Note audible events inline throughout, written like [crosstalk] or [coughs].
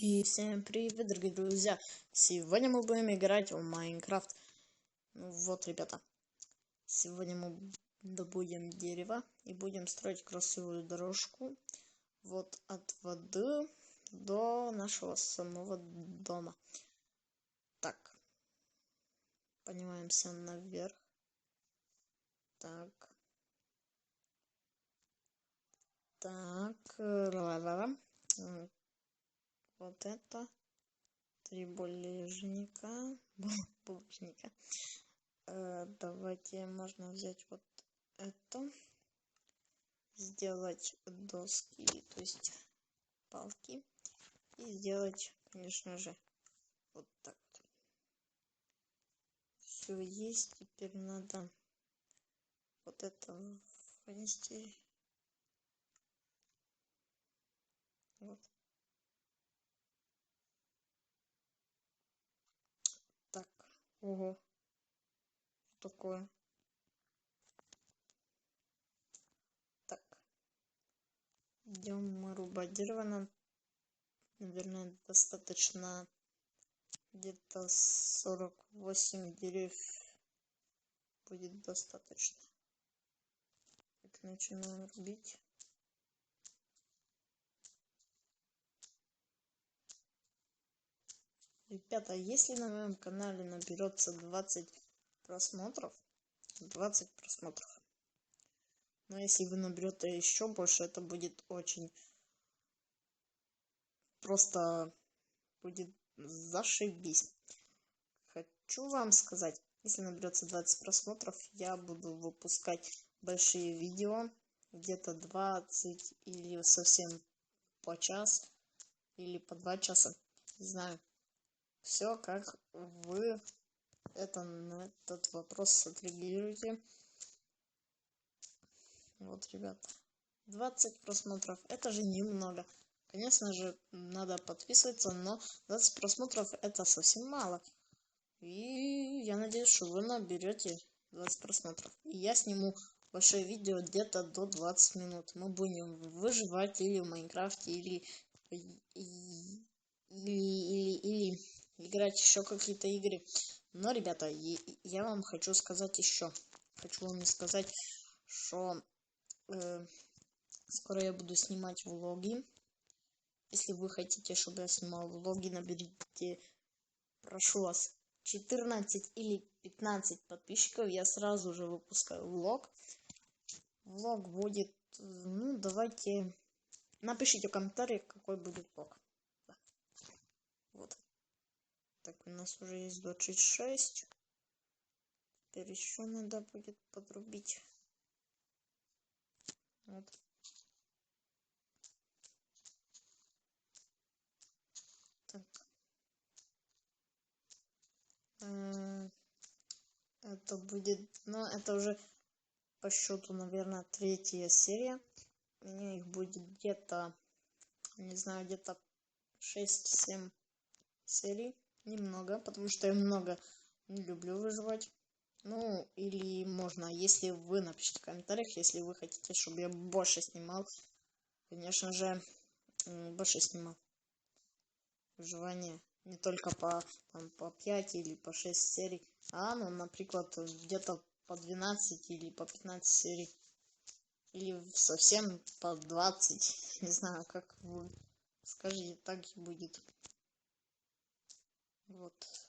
И всем привет, дорогие друзья! Сегодня мы будем играть в Майнкрафт. Ну вот, ребята. Сегодня мы добудем дерево и будем строить красивую дорожку. Вот от воды до нашего самого дома. Так. Поднимаемся наверх. Так. Так. Ла-ла-ла вот это три булыжника [laughs] булыжника. Э, давайте можно взять вот это сделать доски то есть палки и сделать конечно же вот так все есть теперь надо вот это внести вот Ого. Что такое? Так. Идем мы рубать. Нам, наверное, достаточно где-то 48 деревьев будет достаточно. Так, начинаем рубить. Ребята, если на моем канале наберется 20 просмотров, 20 просмотров, но если вы наберете еще больше, это будет очень просто будет зашибись. Хочу вам сказать, если наберется 20 просмотров, я буду выпускать большие видео, где-то 20 или совсем по час или по два часа, не знаю все как вы это на этот вопрос отреагируете. Вот ребят 20 просмотров это же немного. Конечно же надо подписываться но 20 просмотров это совсем мало. И я надеюсь что вы наберете 20 просмотров. И я сниму большое видео где-то до 20 минут. Мы будем выживать или в майнкрафте или или или, или играть еще какие-то игры. Но, ребята, я вам хочу сказать еще. Хочу вам сказать, что э, скоро я буду снимать влоги. Если вы хотите, чтобы я снимал влоги, наберите, прошу вас, 14 или 15 подписчиков. Я сразу же выпускаю влог. Влог будет, ну, давайте, напишите в комментариях, какой будет влог. Так, у нас уже есть 26. Теперь еще надо будет подрубить. Вот. Так. Э, это будет, ну, это уже по счету, наверное, третья серия. У меня их будет где-то, не знаю, где-то 6-7 серий немного, потому что я много не люблю выживать. Ну, или можно, если вы напишите в комментариях, если вы хотите, чтобы я больше снимал, конечно же, больше снимал выживание. Не только по, там, по 5 или по 6 серий, а, ну, например, где-то по 12 или по 15 серий. Или совсем по 20. [laughs] Не знаю, как вы скажите, так и будет. Вот.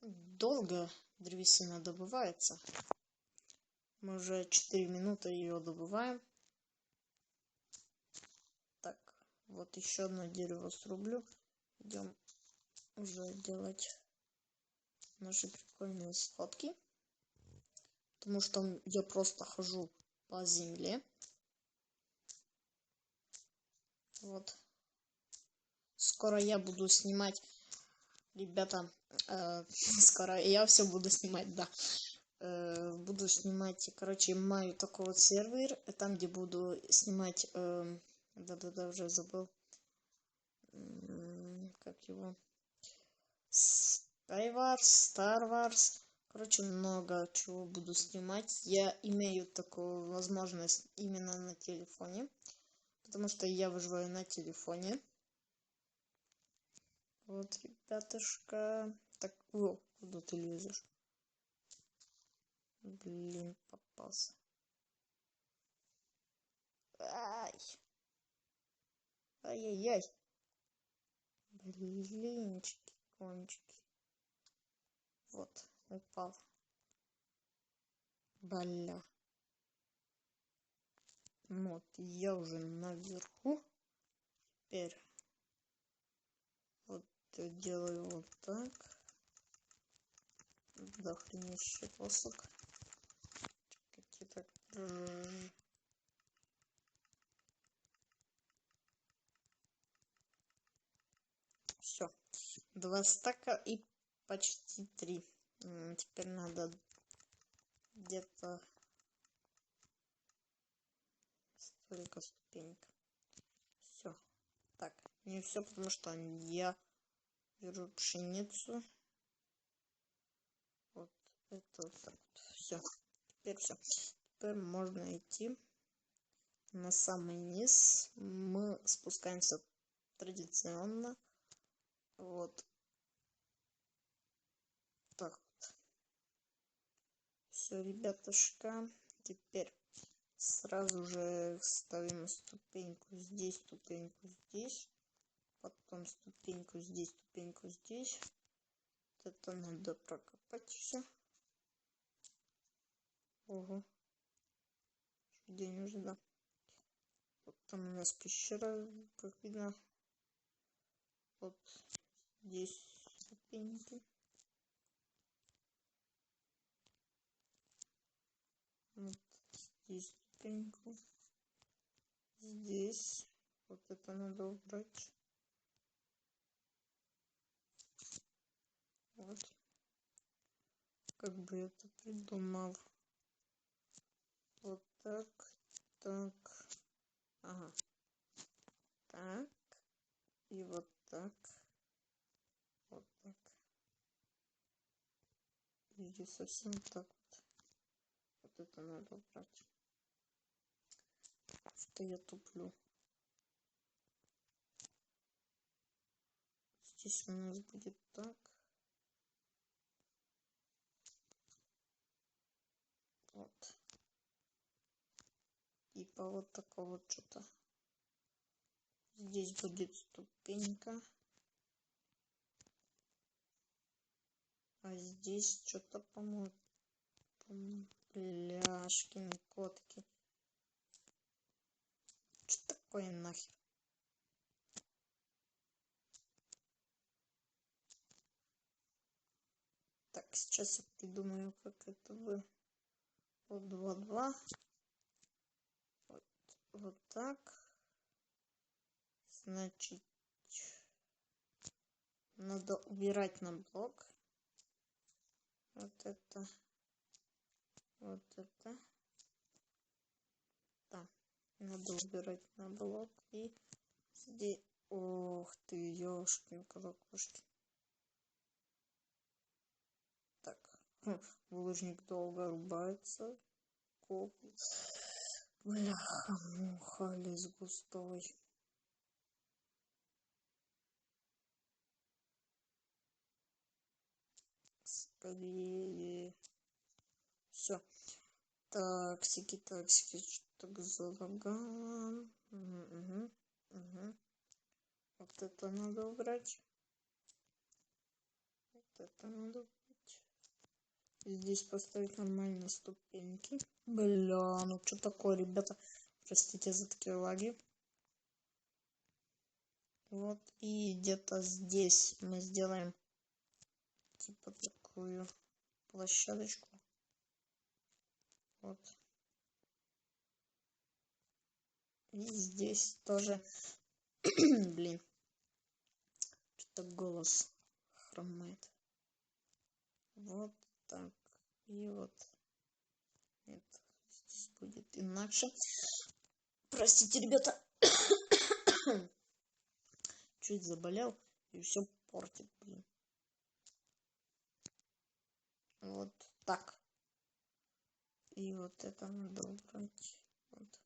Долго древесина добывается. Мы уже 4 минуты ее добываем. Так, вот еще одно дерево срублю. Идем уже делать наши прикольные сходки. Потому что я просто хожу по земле. Вот скоро я буду снимать ребята э, [laughs] скоро я все буду снимать да. Э, буду снимать короче маю такой вот сервер там где буду снимать э, да да да уже забыл. Как его? Skywars, Star Wars. Короче много чего буду снимать. Я имею такую возможность именно на телефоне потому что я выживаю на телефоне Вот, ребятушка. Так, о, куда ты лезешь? Блин, попался. Ай! Ай-яй-яй! Блинчики, кончики. Вот, упал. Бля. Вот, я уже наверху. Теперь вот делаю вот так. Дохренищий посох. Какие-то... Все. Два стака и почти три. Теперь надо где-то столько ступенек. Все. Так, не все, потому что я беру пшеницу. Вот это вот так вот. Все. Теперь все. Теперь можно идти на самый низ. Мы спускаемся традиционно. Вот. Так вот. Все, ребятушка. Теперь сразу же ставим ступеньку здесь, ступеньку здесь, потом ступеньку здесь, ступеньку здесь. Это надо прокопать все. Ого. День уже. Вот там у нас пещера, как видно. Вот здесь ступеньки. Вот здесь ступеньку. Здесь. Вот это надо убрать. Вот. Как бы это придумал. Вот так. Так. Ага. Так. И вот так. Вот так. Или совсем так вот. Вот это надо убрать что я туплю. Здесь у нас будет так. Вот. Типа вот такого что-то. Здесь будет ступенька. А здесь что-то, по-моему, бляшкин котки. Что такое нахер? Так, сейчас я придумаю, как это вы. Вот два два. Вот, вот так. Значит, надо убирать на блок. Вот это. Вот это. Надо убирать на блок и здесь... Ох ты, ёшкин колокушки. Так, хм, булыжник долго рубается. Коп. Бляха, муха, лес густой. Скорее. Все. Таксики, таксики, что-то залагало. Угу, угу. Вот это надо убрать. Вот это надо убрать. Здесь поставить нормально ступеньки. Бля, ну что такое, ребята? Простите за такие лаги. Вот, и где-то здесь мы сделаем типа такую площадочку. Вот. И здесь тоже, [clears throat] блин, что-то голос хромает. Вот так. И вот. Нет, здесь будет иначе. Простите, ребята. [coughs] Чуть заболел и все портит, блин. Вот так. И вот это надо убрать. Вот.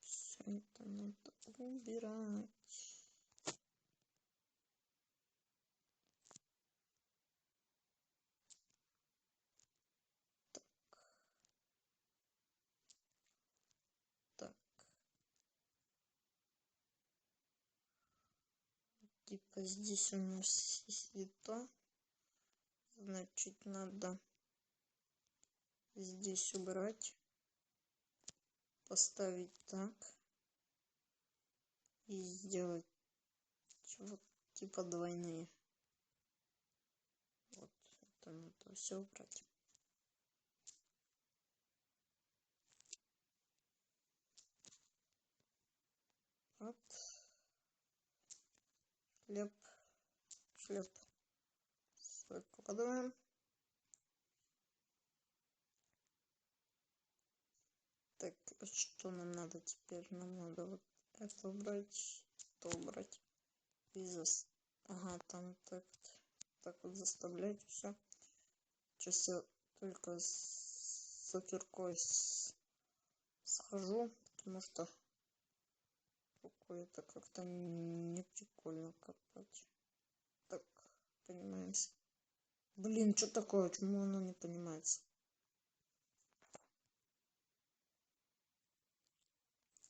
Все это надо убирать. типа здесь у нас то значит надо здесь убрать. Поставить так. И сделать вот типа двойные. Вот это надо все убрать вот шлеп шлеп выкладываем так что нам надо теперь? Нам надо вот это убрать то убрать. И зас... ага там так так вот заставлять все сейчас я только с киркой схожу потому что рукой это как-то не прикольно копать так понимаемся. Блин что такое? Почему оно не понимается?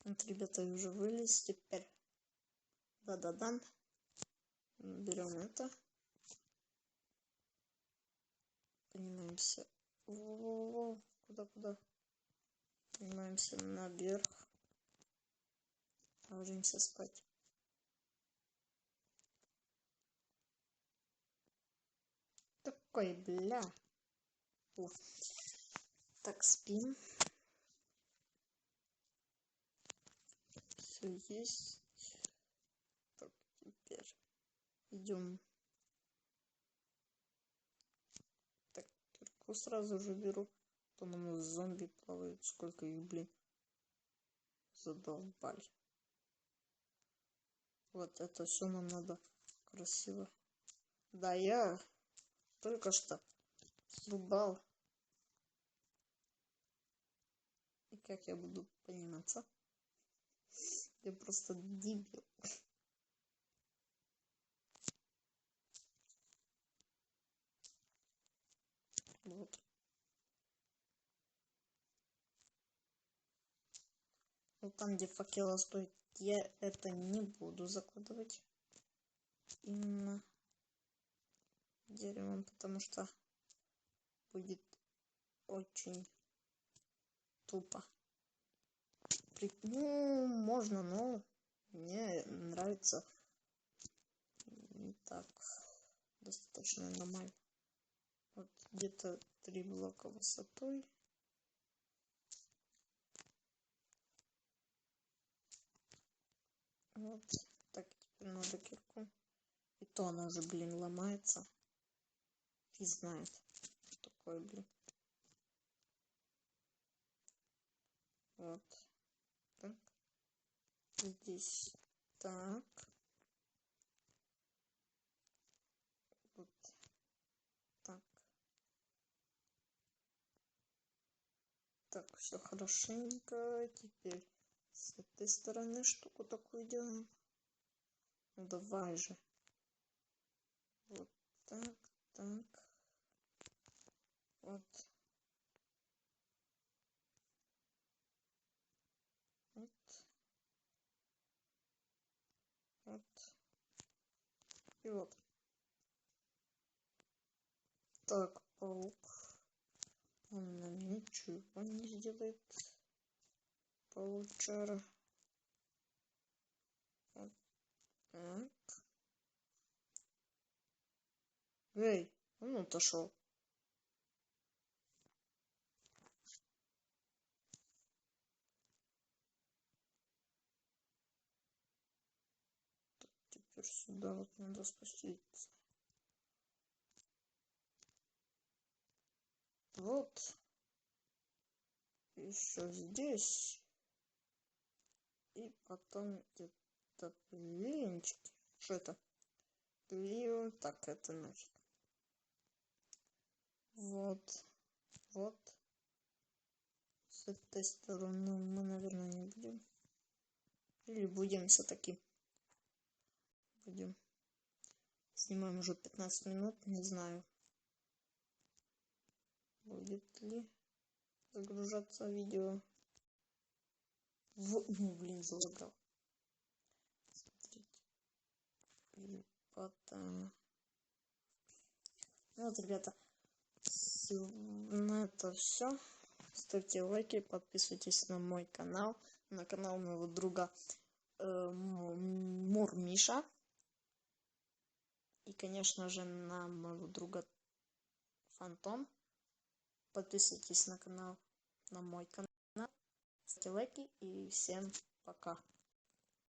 Вот ребята уже вылез теперь. Да-да-да. Берем это. Поднимаемся. Куда куда? Поднимаемся наверх ложимся спать. Такой бля. О. так спим. Все есть. Так теперь идем так кирку сразу же беру там у нас зомби плавают сколько их блин задолбали вот это все нам надо красиво. Да я только что срубал и как я буду пониматься? Я просто дебил. Вот. Вот там где факела стоит я это не буду закладывать именно деревом потому что будет очень тупо. Ну можно но мне нравится не так достаточно нормально. Вот где-то три блока высотой Вот. Так, теперь надо кирку. И то она уже, блин, ломается. И знает. Что такое, блин. Вот. Так. Здесь так. Вот. Так. Так, все хорошенько. Теперь с этой стороны штуку такую делаем. Давай же. Вот так, так. Вот. Вот. Вот. И вот. Так, паук. Он нам ничего не сделает получара. Вот так. Эй, он отошел. теперь сюда вот надо спуститься. Вот. Еще здесь и потом где-то блинчики. Что это? Блин, так это нафиг. Вот. Вот. С этой стороны мы, наверное, не будем. Или будем все-таки. Будем. Снимаем уже 15 минут, не знаю. Будет ли загружаться видео в... Блин, залагал. Смотрите. Потом... Ну вот, ребята, на это все. Ставьте лайки, подписывайтесь на мой канал, на канал моего друга э, Мур Миша. И, конечно же, на моего друга Фантом. Подписывайтесь на канал, на мой канал. Ставьте лайки и всем пока.